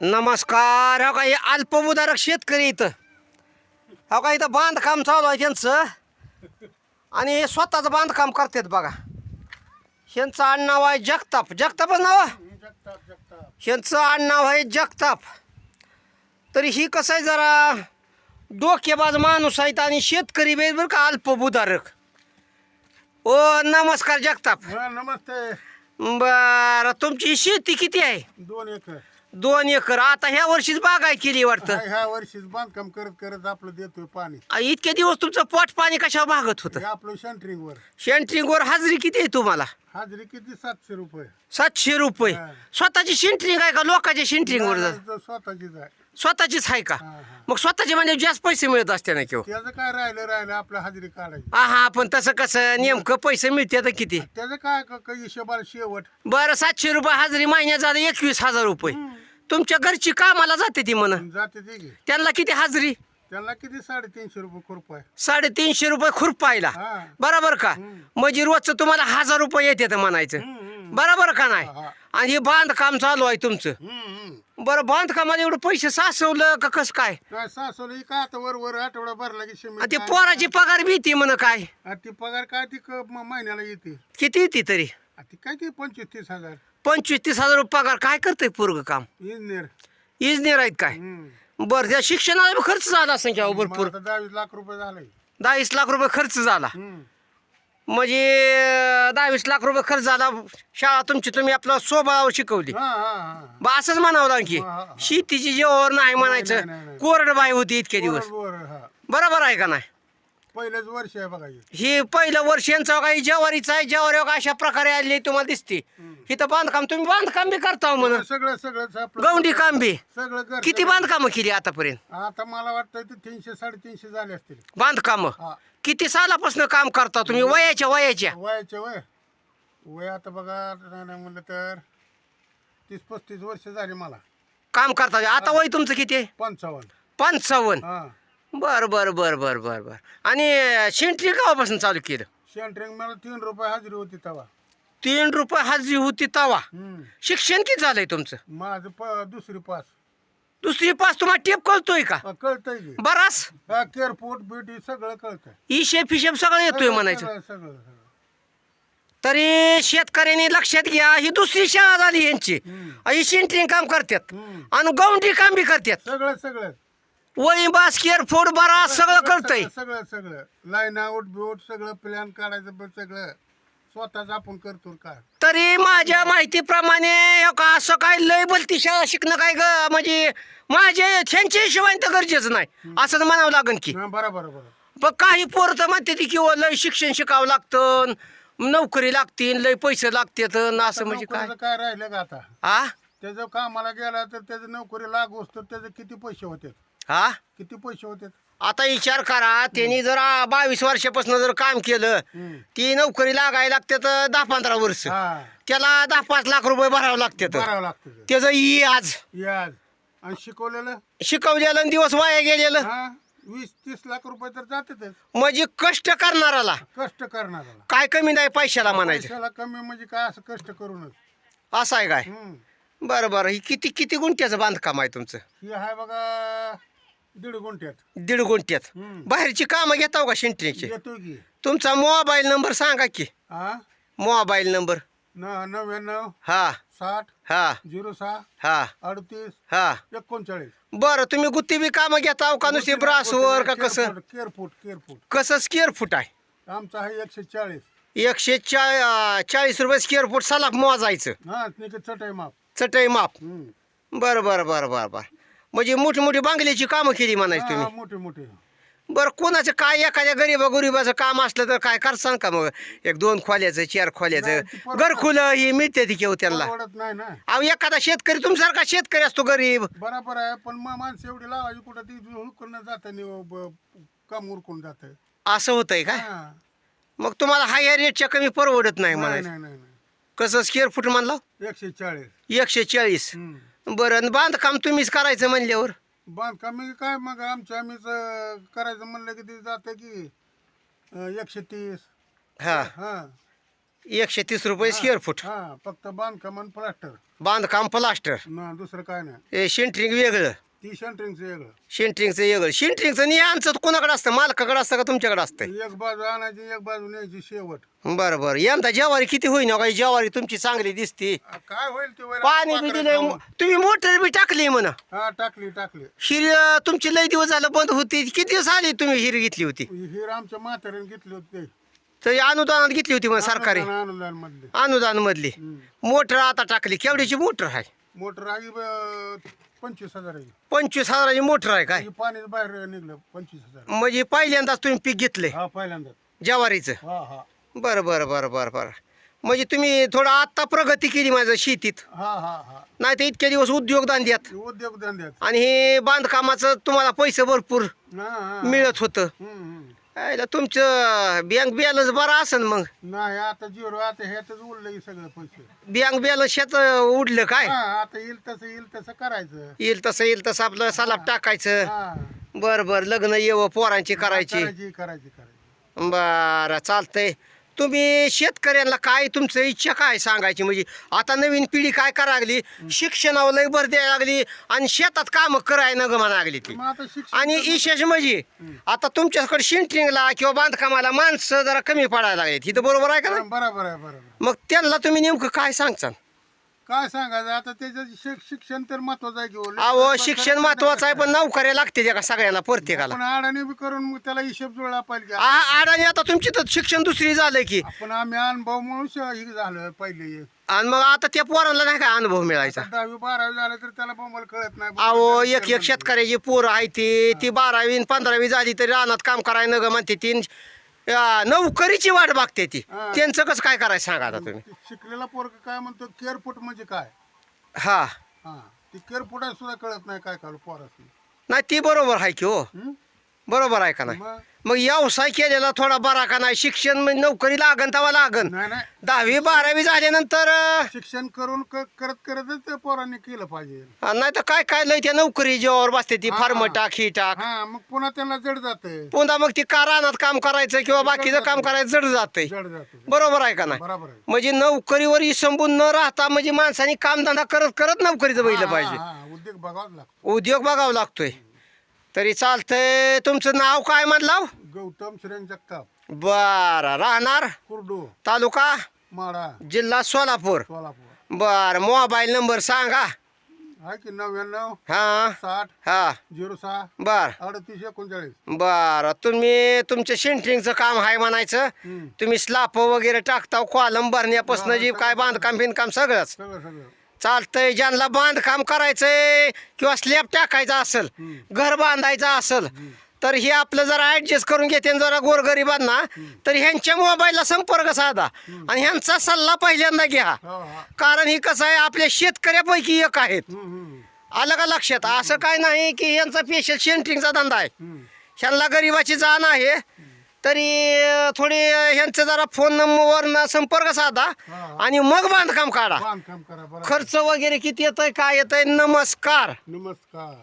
नमस्कार हो का? हे अल्पमुदारक शेतकरी इथं. हो का इथं बांधकाम चालू आहे त्यांचं. आणि हे स्वतःचं बांधकाम करतात बघा. ह्यांचं आडनाव आहे जगताप. जगतापच नाव? ह्यांचं आडनाव आहे जगताप. तरी ही कसं आहे जरा डोकेबाज माणूस आहेत आणि शेतकरी बे का अल्पभूधारक ओ नमस्कार जगताप. नमस्ते. बरं तुमची शेती किती आहे? दोन एकर. दोन एकर. आता ह्या वर्षीच बागाय केली वाटतं. हा- ह्या वर्षीच बांधकाम करत करत आपलं देतोय पाणी. आ, इतके दिवस तुमचं पोट पाणी कशावर भागत होतं? हे आपलं सेंटरिंग वर. सेंट्रिंगवर हाजरी किती आहे तुम्हाला? हाजरी किती? सातशे रुपये. सातशे रुपये. हा. स्वतःची सेंट्रिंग आहे का लोकांच्या सेंट्रिंगवर जात स्वतःचीच आहे. स्वतःचीच आहे का? हा, हा. मग स्वतःचे म्हणजे जास्त पैसे मिळत असते ना किंवा? त्याचं काय राहिलं राहिलं आपलं हाजरी काढायची. हा हा पण तसं कसं नेमकं पैसे मिळते तर किती? त्याचं काय क- क- हिशोबाला शेवट? बरं सातशे रुपये हाजरी महिन्यात झालं एकवीस हजार रुपये. तुमच्या घरची कामाला जाते ती म्हण. जाते ते घे त्यांना किती हाजरी? त्यांना किती? साडेतीनशे रुपये खुरप आहे. साडेतीनशे रुपये खुरपायला. हा. बरोबर का. म्हणजे रोजचं तुम्हाला हजार रुपये येते म्हणायचं. हम्म, हम्म. बरोबर का नाही? हा, हा. आणि हे बांधकाम चालू आहे तुमचं. हम्म, हम्म. बरं बांधकामाला एवढं पैसे सासवलं का कसं काय? काय सासवलं काय आता वर वर आठवडा भरला की आणि ते पोराची पगार भीती म्हण काय? आणि ती पगार काय ती क- म- महिन्याला येते. किती येते तरी? आणि ती काय ती? पंचवीस तीस हजार. पंचवीस तीस हजार रुपये पगार. काय करतंय पोरग काम? इंजिनियर इंजिनियर आहेत काय. बरं त्या शिक्षणाला बी खर्च झाला असेल की अहो मला भरपूर? दहावीस लाख रुपये झाले. दहावीस लाख रुपये खर्च झाला. हम्म. म्हणजे अं, दहावीस लाख रुपये खर्च झाला. शाळा तुमची तुम्ही आपलं स्वबळावर शिकवली. हा हा हा. बा असंच म्हणावं हा, हा. शेतीची जेव्हावर नाही नाही, म्हणायचं. नाही, नाही. कोरडबाई होती इतके दिवस. बरोबर हा. बरोबर आहे का नाही? पहिलंच वर्ष आहे बघा हे. ही पहिलं वर्ष यांचं काही ज्वारीचं आहे. ज्वारी अशा प्रकारे आली तुम्हाला दिसते. इथं बांधकाम तुम्ही बांधकाम बी करता म्हण सगळं आपलं गौंडी काम बी सगळं घर किती बांधकामं केली आतापर्यंत? आता मला वाटतं ते तीनशे साडेतीनशे झाले असतील. बांधकाम? हा. किती सालापासून काम करता तुम्ही? वयाच्या वयाच्या. वयाचे वय. वय आता बघा नाही नाही म्हणलं तर तीस पस्तीस वर्ष झाली मला. काम करता आता वय तुमचं किती आहे? पंचावन्न. पंचावन्न. हा. बर बर बर बर बर बर. आणि सेंट्री केव्हापासून चालू केलं? सेंटरिंग मला तीन रुपये हाजरी होती तेव्हा. तीन रुपये हाजरी होती तवा. हम्म. शिक्षण किती झालंय तुमचं? माझं प दुसरी पास. दुसरी पास तुम्हाला टेप कळतोय का? हा, कळतंय की. बराच. हा ब्युटी सगळं कळतंय. हिशेब फिशेब सगळं येतोय सगळं- म्हणायचं. सगळं सगळं सगळं. तरी शेतकऱ्यांनी लक्षात घ्या ही दुसरी शाळा झाली यांची. हम्म. ही सेंट्रिंग काम करतात. हम्म. आणि गौंडी काम बी करतात. सगळं सगळं. वळी बास केअर फोड बरा सगळं कळतंय. सगळं सगळं. लाईन आउट बिऊट सगळं प्लॅन काढायचं पण सगळं. स्वतःच आपण करतो काय तरी माझ्या माहितीप्रमाणे हो का असं काय लय बोलती शाळा शिकणं काय ग? म्हणजे माझे त्यांच्या हिशोबाने तर गरजेचं नाही. असं तर म्हणावं लागेल की. हा, बरोबर बरोबर. पण काही पोरं तर म्हणते ती किंवा लय शिक्षण शिकावं लागतं नोकरी लागतील लय पैसे लागतात असं म्हणजे काय नोकरीचं काय? राहिलं का आता? हा त्याचं कामाला गेला तर त्याचं नोकरी लागू असतो त्याचे किती पैसे होते हा किती पैसे होते आता विचार करा त्यांनी जर आ, बावीस वर्षापासून जर काम केलं ती नोकरी लागायला लागते तर दहा पंधरा वर्ष. हा. त्याला दहा पाच लाख रुपये भरावं लागते भरावं लागतं ते. त्याचं ई आज. याज. आणि शिकवलेलं? शिकवलेलं आणि दिवस वाया गेलेलं. हा. वीस तीस लाख रुपये तर जातातच. म्हणजे कष्ट करणाराला. कष्ट करणाऱ्याला काय कमी नाही पैशाला म्हणायचं. पैशाला कमी म्हणजे काय असं कष्ट करूनच. असं आहे काय? हम्म. बरं बरं. ही किती किती गुंठ्याचं बांधकाम आहे तुमचं? ही आहे बघा दीड गुंठ्यात. दीड गुंठ्यात. हम्म. बाहेरची कामं घेताव का शिंटण्याची येतो की. तुमचा मोबाईल नंबर सांगा की. हा? Mobile number. न नव्याण्णव हा. साठ हा. झिरो सहा हा. अडतीस हा. एकोणचाळीस. बरं तुम्ही गुत्ती बी कामं घेताव का? नुसते ब्रासवर का कसं? केअरफूट केअरफूट कसं स्क्वेअर फूट आहे? आमचा आहे एकशे चाळीस. एकशे चा चाळीस रुपये स्क्वेअर फूट सलाब मोजायचं. हा चटई माप. चटई माप. हम्म. बरं बरं बरं बरं बरं. म्हणजे मोठी मोठी बांगल्याची कामं केली म्हणायची हा, तुम्ही मोठे मोठे. बरं कोणाचं काय एखाद्या गरीबा गुरिबाचं काम असलं तर काय करसान का मग. एक दोन खोल्याचं चार नाही, ती खोल्याचं परवडत- घरखुलं ही मिळते ती केव त्यांना. परवडत नाही ना. अहो एखादा शेतकरी तुमच्यासारखा शेतकरी असतो गरीब. बरोबर आहे पण मग माणसं एवढी लावायची कुठं ती हुकून जात काम उरकून जात. असं होतंय काय मग तुम्हाला हायर रेटच्या कमी परवडत नाही म्हणायचं. कसं स्क्वेअर फूट म्हणलं? एकशे चाळीस. एकशे चाळीस. हम्म. बरं बांधकाम तुम्हीच करायचं म्हणल्यावर? बांधकाम म्हणजे काय मग? आमच्या आम्हीच अं, करायचं म्हणलं की ते जातं की अं, एकशे तीस. हा. हा. एकशे तीस रुपये स्क्वेअर फूट हा फक्त बांधकाम आणि प्लास्टर बांधकाम प्लास्टर ना दुसरं काय नाही. हे सेंट्रिंग वेगळं. ती सेंटरिंगचं वेगळं. सेंट्रिंगचं वेगळं. सेंट्रिंगचं यांचं कोणाकडे असतं? मालकाकडे असतं का तुमच्याकडे असतं एक बाजू आणायची एक बाजू न्यायची शेवट. बरं बरं. यंदा ज्वारी किती होईना? काही ज्वारी तुमची चांगली दिसते. आ, काय होईल ते पाणी बी पाखरं खाऊन. तुम्ही मोटर बी टाकली म्हणा. हा टाकली टाकली. हिर तुमची लई दिवस झालं बंद होती. किती दिवस आली तुम्ही हिर घेतली होती? ही आमच्या म्हाताऱ्याने घेतली होती ते. तरी अनुदानात घेतली होती म्हणा सरकारी. अनुदान मधले अनुदान मधली मोटर आता टाकली. केवढ्याची मोटर आहे? मोटर आहे ब- पंचवीस हजाराची पंचवीस हजाराची मोटर आहे काय? ही पाणी बाहेर निघलं पंचवीस हजार. म्हणजे पहिल्यांदाच तुम्ही पीक घेतले? हा पहिल्यांदा ज्वारीचं? हा हा. बरं बरं बरं बरं बरं. म्हणजे तुम्ही थोडं आत्ता प्रगती केली माझं शेतीत. हा हा हा. नाही तर इतके दिवस उद्योगधंद्यात उद्योग धंद्यात आणि हे बांधकामाचं तुम्हाला पैसे भरपूर हा हा. मिळत होतं. हम्म, हम्म. तुमचं बँक बॅलन्स बरा असेल मग. नाही आता झिरो आता ह्यातच उरलं हे सगळं पैसे. बँक बॅलन्स शेत उडलं काय? हा आता येईल तसं येईल तसं करायचं. येईल तसं येईल तसं आपलं सलाब टाकायचं. हा. बरं बरं लग्न येव पोरांची करायची करायची करायची. बरं चालतंय. तुम्ही शेतकऱ्यांना काय तुमचं इच्छा काय सांगायची? म्हणजे आता नवीन पिढी काय करायला लागली? शिक्षणावर लय भर द्यायला लागली आणि शेतात काम करायला न म्हणा लागली ती. आणि विशेष म्हणजे आता तुमच्याकडे सेंट्रिंगला किंवा बांधकामाला माणसं जरा कमी पडायला लागली इथं बरोबर आहे का? बरोबर आहे बरोबर. मग त्यांना तुम्ही नेमकं काय सांगता काय सांगायचं? आता त्याचं शिक- शिक्षण तर महत्वाचं आहे की हो. अहो शिक्षण महत्वाचं आहे पण नोकऱ्या लागते त्या का सगळ्यांना प्रत्येकाला. पण अडाणी बी करून मग त्याला हिशेब जुळला पाहिजे की आ- अडाणी आता तुमची तर शिक्षण दुसरी झालंय की. आपण आम्ही अनुभव म्हणून श- हे झालं पहिले. आणि मग आता त्या पोरांना नाही काय अनुभव मिळायचा? दहावी बारावी झालं तर त्याला बोंबल कळत नाही. अहो एक एक शेतकऱ्याची पोरं आहे ती. ती बारावी आणि पंधरावी झाली तरी रानात काम करायला न ग म्हणते ती. अं, नोकरीची वाट बघते ती. हा. त्यांचं कसं काय करायचं सांगा आता तुम्ही. शिकलेला पोरग काय म्हणतो? केअरफुट म्हणजे काय? हा. हा. ती केअरफुट सुद्धा कळत नाही काय काढू पोरासनी. नाही ती बरोबर आहे की हो. हं? बरोबर आहे का नाही? मग? मग व्यवसाय केलेला थोडा बरा का नाही? शिक्षण म्हणजे नोकरी लागन तेव्हा लागन. नाही नाही. दहावी बारावी झाल्यानंतर अं, शिक्षण करून क- करत करतच ते पोरांनी केलं पाहिजे. नाही तर काय काय लय त्या नोकरी जेव्हावर बसते ती. फार्म टाक ही टाक. हा मग पुन्हा त्यांना जड जाते पुन्हा मग ती का रानात काम करायचं किंवा बाकीचं काम करायचं जड जातंय. जड जाते बरोबर आहे का नाही? बरोबर आहे. म्हणजे नोकरीवर संबून न राहता म्हणजे माणसाने कामधंदा करत करत नोकरीचं बघितलं हा, पाहिजे. हा, उद्योग बघावाच लागतो. उद्योग बघावा लागतोय. तरी चालतंय. तुमचं नाव काय म्हणलं गौतम श्रेण जगताप. बर. राहणार? कुर्डू. तालुका? माडा. जिल्हा सोलापूर. सोलापूर. बर. मोबाईल नंबर सांगा. की नव्याण्णव हा. साठ हा. झिरो सहा बर. अडतीस एकोणचाळीस. बर. तुम्ही तुमचं सेंटरिंगचं काम आहे म्हणायचं. हम्म. तुम्ही स्लाप वगैरे टाकता कॉलम भरण्यापासून जी काय बांधकाम बिंधकाम सगळंच. सगळं सगळं. चालतंय ज्यांना बांधकाम करायचंय किंवा स्लॅब टाकायचा असेल घर बांधायचं असेल तर हे आपलं जरा ऍडजस्ट करून घेते जरा गोरगरिबांना तर ह्यांच्या मोबाईलला संपर्क साधा आणि ह्यांचा सल्ला पहिल्यांदा घ्या. कारण ही कसं आहे आपल्या शेतकऱ्यापैकी एक आहेत. आलं का लक्षात? असं काय नाही की यांचा स्पेशल सेंटरिंगचा धंदा आहे. ह्यांना गरिबाची जाण आहे. तरी थोडी ह्यांचं जरा फोन नंबरवरनं संपर्क साधा. आणि मग बांधकाम काढा. बांधकाम करा बरं खर्च वगैरे किती येतंय काय येतंय नमस्कार. नमस्कार.